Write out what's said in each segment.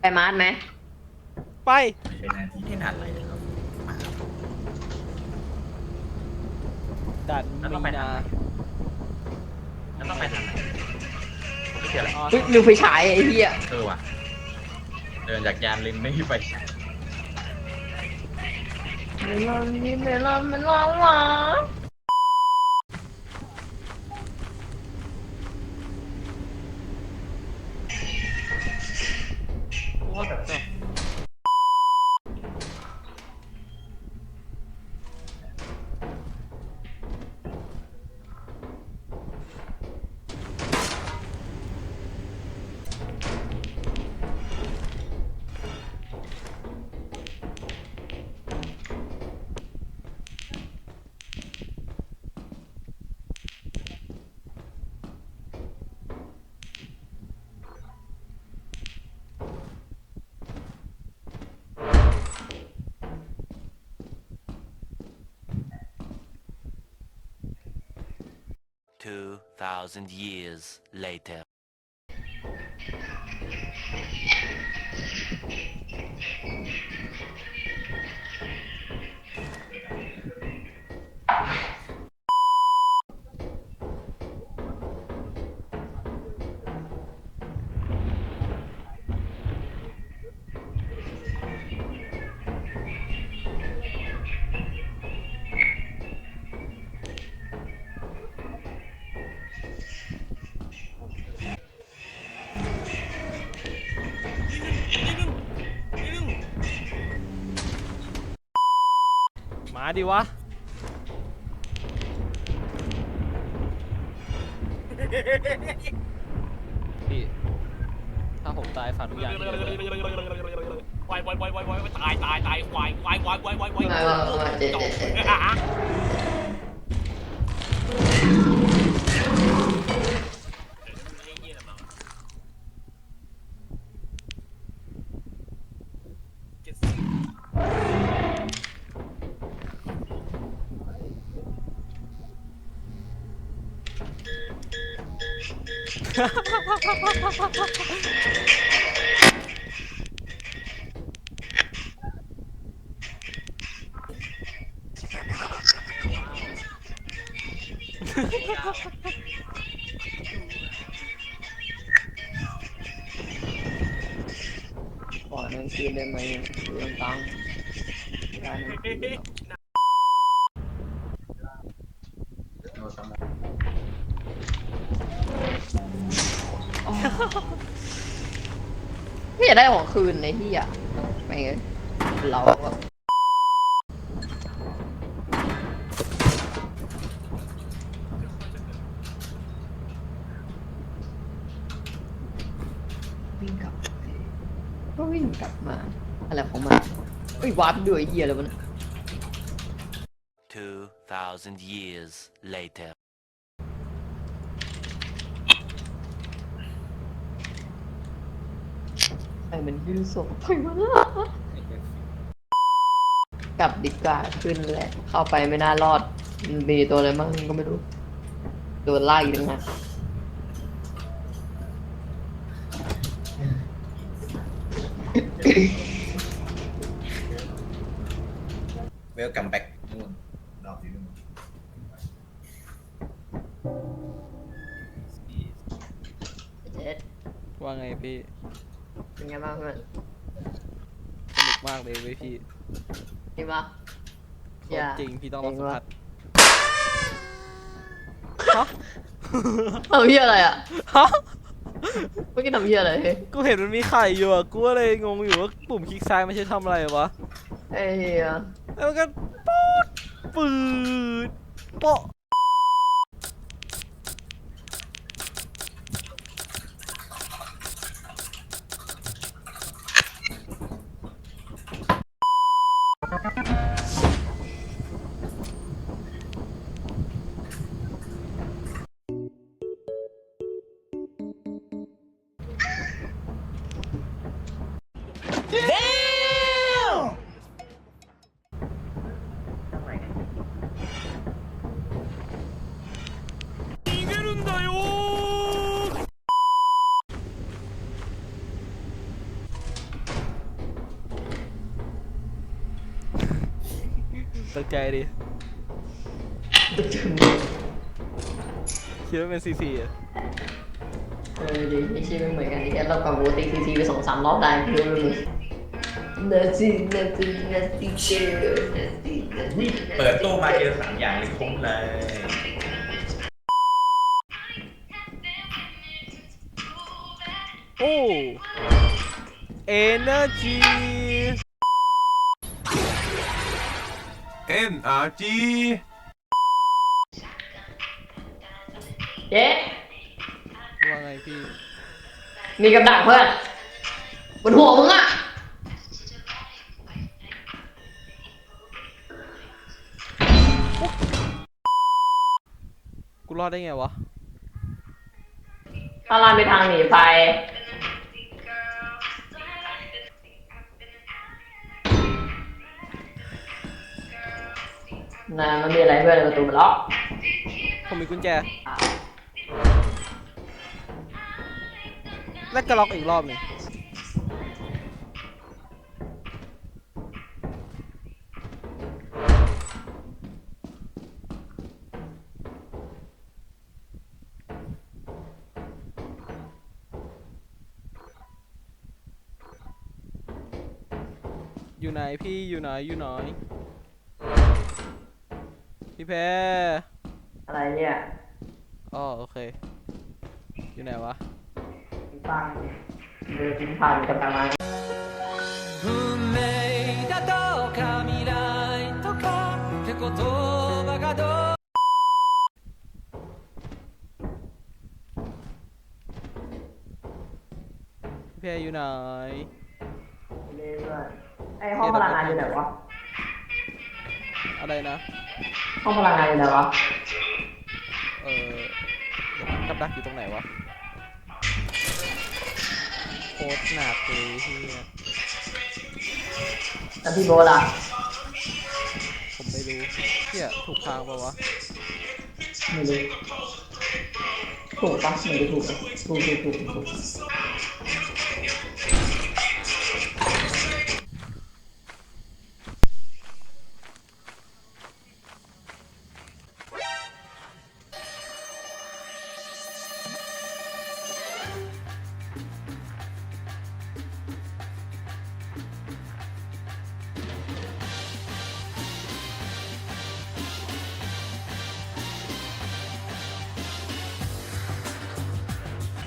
ไปมาร์ทไหมไปเป็นนาทีที่หนักเลยนะครับมาครับดันแล้วต้องไปมีทางนาไหน แล้วต้องไปทางไหนไม่เจออะไรอ๋อเฮ้ยลืมไฟฉายไอ้เหี้ยเออว่ะ เดินจากยานลินไม่มีไฟฉายเมลอนนี่เมลอนมันร้องหวา 2,000 years later. ดิวะ พี่ ถ้าผมตายฝากทุกอย่างที่เหลือวายวายวายวายวายตายตายตายวายวายวายวายวายวายมามามาเจ๊จบ ขอหนึ่งคืนได้ไหมเรื่องตังค์ได้หนึ่งคืนเนาะ โนสมอง ไม่ อยากได้ของคืนในที่อะไม่เงี้ยเราอะวิ่งกลับก็วิ่งกลับมา อะไรของมันเอ้ยวาร์ปด้วยไอ้เหี้ยอะไรวะเนี่ย2,000 years later. ไอ้มันยืนส่งไปวะกลับดีกว่าขึ้นแหละ เข้าไปไม่น่ารอดมันมีตัวอะไรมั่งก็ไม่รู้โดนไล่อีกนะเวลกัมแบ็กนู่นรอบที่นู่นเจ็ดว่าไงพี่ เป็นไงบ้างเพื่อนสนุกมากเลยเว้ยพี่ดีปะโคอย่าตรจริงพี่ต้องลองเจ๋สังมว่ะผัสฮะทำเหี้ยอะไรอะฮะเมื่อกี้ทำเหี้ยอะไรเฮ้ยกูเห็นมันมีไข่อยู่อะกูก็เลยงงอยู่ว่าปุ่มคลิกซ้ายมันใช้ทำอะไรวะไอ้เหี้ยแล้วมันก็ปูดปืดโป๊ะ Damn! Tao chạy đi Chưa bên CC à? Ừ, thì chị mình nghĩ là còn vô TCC với 2 3 รอบได้คือ ไม่เหมือนเนซีเนซีเนซีเจอเนซีเนซีเปิดตู้มาเจอสามอย่างเลยคุ้มเลยโอ้เอเนอร์จี NRG เจ๊ว่าไงพี่มีกับดักเพื่อนบนหัวมึงอะ รอดได้ไงวะถ้าลานไปทางหนีไฟนะมันมีอะไรเพื่อนในประตูมันล็อกผมมีกุญแจ แล้วก็ล็อกอีกรอบหนึ่ง พี่อยู่ไหนอยู่ไหนพี่แพร อะไรเนี่ย อ๋อโอเค อยู่ไหนวะ ฟังเดินทิ้งผ่านกันประมาณ 運命だとか未来とかって言葉がどう พี่แพรอยู่ไหน เรื่อยๆ ไอห้องพลังงานอยู่ไหนวะ อะไรนะ ห้องพลังงานอยู่ไหนวะ เออเดี๋ยวกับดักอยู่ตรงไหนวะโคตรหนักเลยที่แล้วพี่โบทล่ะผมไม่รู้เที่ยถูกทางปะวะ ไม่รู้ถูกปะไม่รู้ถูกปะถูกถูกถูกถูก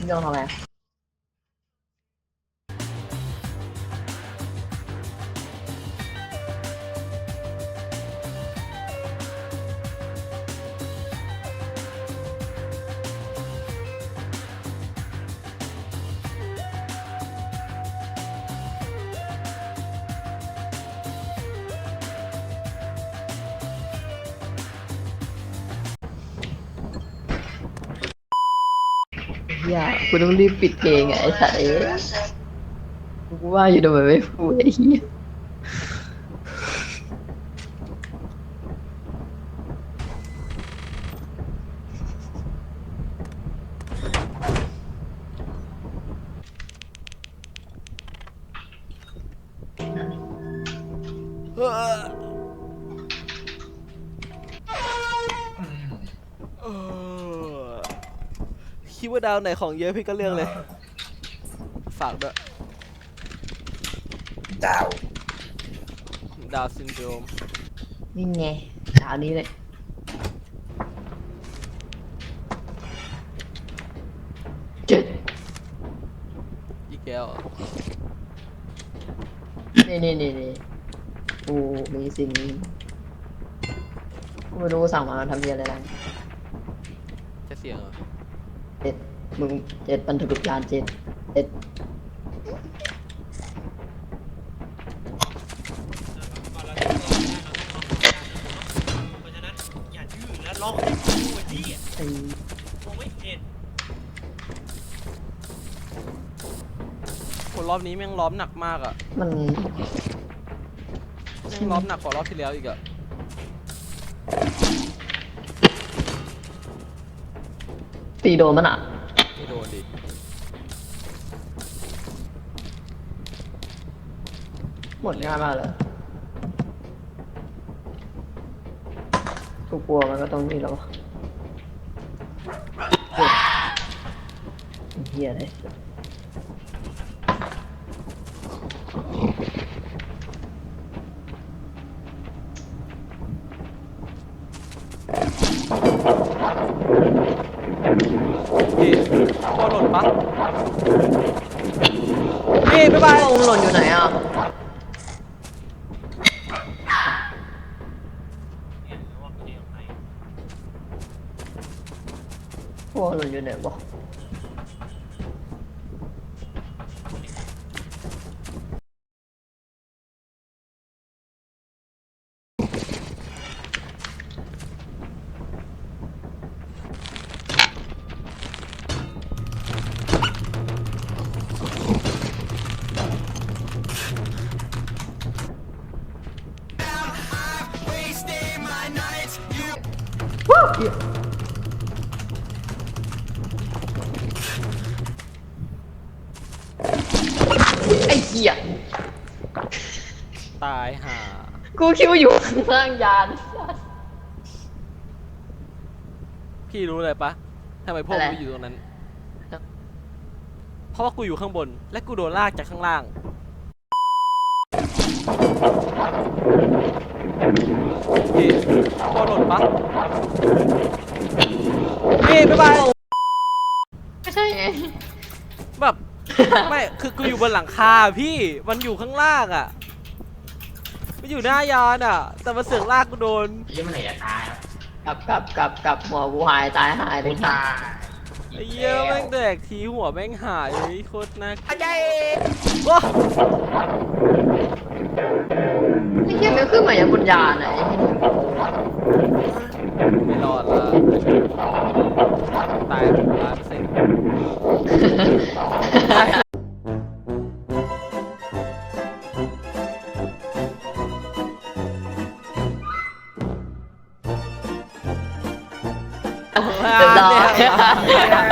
พี่ต้อง ยากูต้องรีบปิดเพลงอะไอ้สัตว์เอ้ยกูว่าอยู่ทำไมไม่พูดไอ้เหี้ย คิดว่าดาวไหนของเยอะพี่ก็เลือกเลย ฝากด้วยดาว ดาวซินโดรมนี่ไงดาวนี้เลย เจ็ดอีกแล้วเหรอนี่นี่นี่นี่กูมีสิ่งนี้กูไม่รู้สั่งมาทำเพี้ยอะไรนะจะเสียงเหรอ เจ็ดมึงเจ็ดบันทึกวิญญาณเจ็ดเจ็ดเพราะฉะนั้นอย่าดื้อและล็อกให้กูไอ้ที่ไอ้มองไม่เห็นคนรอบนี้แม่งล้อมหนักมากอะมันแม่งล้อมหนักกว่ารอบที่แล้วอีกอะ ตีโดนมันอะ ไม่โดนดิ หมดง่ายมากเลยกูกลัวมันก็ต้องนี่แล้ววะเฮ้ยเฮียเลย พี่โคตรห ล่นปะพี่บ๊ายบายพวกมึงหล่นอยู่ไหนอะเนี่ยหรือว่าเดี๋ยวไหนพวกมึงหล่นอยู่ไหนบอก ไอ้เหี้ยตายห่ากูคิดว่าอยู่ข้างล่างยาน พี่รู้เลยปะทำไมพวกอะไร กูอยู่ตรงนั้น เพราะว่ากูอยู่ข้างบน และกูโดนลากจากข้างล่าง พี่โคตรหล่นปะพี่บ๊ายบายไม่ใช่ไงแบบ ไม่คือกูอยู่บนหลังคาพี่มันอยู่ข้างล่างอะมันอยู่หน้ายานอะ แต่มันเสือกลากกูโดนยี่มันไหนจะตายอะกลับกลับกลับกลับหัวกูหายตายหายเลยตายไอ้เหี้ยแม่งแดกทีหัวแม่งหายเลยโคตรน่าอาจารย์ ว้า ไอ้เหี้ยมันขึ้นมาอย่างบนยาไหี้ยไม่รอดละตายหนึ่งล้านเซ็งตายเรียบร้อยเรียบร้อย